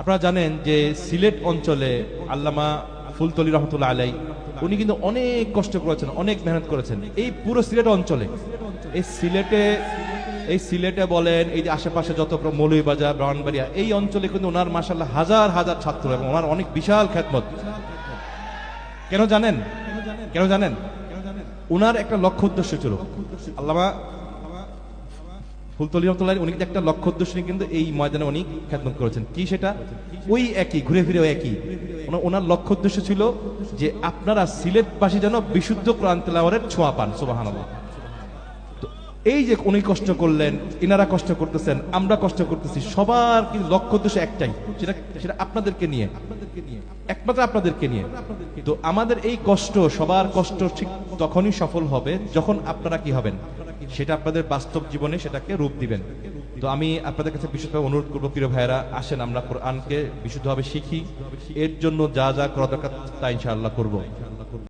আপনারা জানেন যে সিলেট অঞ্চলে আল্লামা ফুলতলি রহমতুল্লাহ আলাই, উনি কিন্তু অনেক কষ্ট করেছেন, অনেক মেহনত করেছেন। এই পুরো সিলেট অঞ্চলে, এই সিলেটে এই সিলেটে বলেন, এই যে আশেপাশে যত মৌলভীবাজার, ব্রাহ্মণবাড়িয়া, এই অঞ্চলে কিন্তু ওনার মাসাল্লাহ হাজার হাজার ছাত্র এবং ওনার অনেক বিশাল খ্যাতমত। কেন জানেন? কেন জানেন? ওনার একটা লক্ষ্য উদ্দেশ্য ছিল। আল্লামা ফুলতলি রহমতুল্লাহ উনি একটা লক্ষ্য উদ্দেশ্য কিন্তু এই ময়দানে উনি খ্যাতমত করেছেন। কি সেটা? ওই একই, ঘুরে ফিরে একই। ওনার- লক্ষ্য উদ্দেশ্য ছিল যে আপনারা সিলেটবাসী যেন বিশুদ্ধ কোরআন ছোঁয়া পান, সুবহানাল্লাহ। তো এই যে উনি কষ্ট করলেন, ইনারা কষ্ট করতেছেন, আমরা কষ্ট করতেছি, সবার কিন্তু লক্ষ্য উদ্দেশ্য একটাই, সেটা সেটা আপনাদেরকে নিয়ে। একমাত্র আপনাদেরকে নিয়ে। তো আমাদের এই কষ্ট, সবার কষ্ট ঠিক তখনই সফল হবে যখন আপনারা কি হবেন? সেটা আপনাদের বাস্তব জীবনে সেটাকে রূপ দিবেন। তো আমি আপনাদের কাছে বিশেষভাবে অনুরোধ করব, প্রিয় ভাইয়েরা, আসেন আমরা কোরআনকে বিশুদ্ধভাবে শিখি। এর জন্য যা যা করা দরকার তা ইনশাআল্লাহ করব।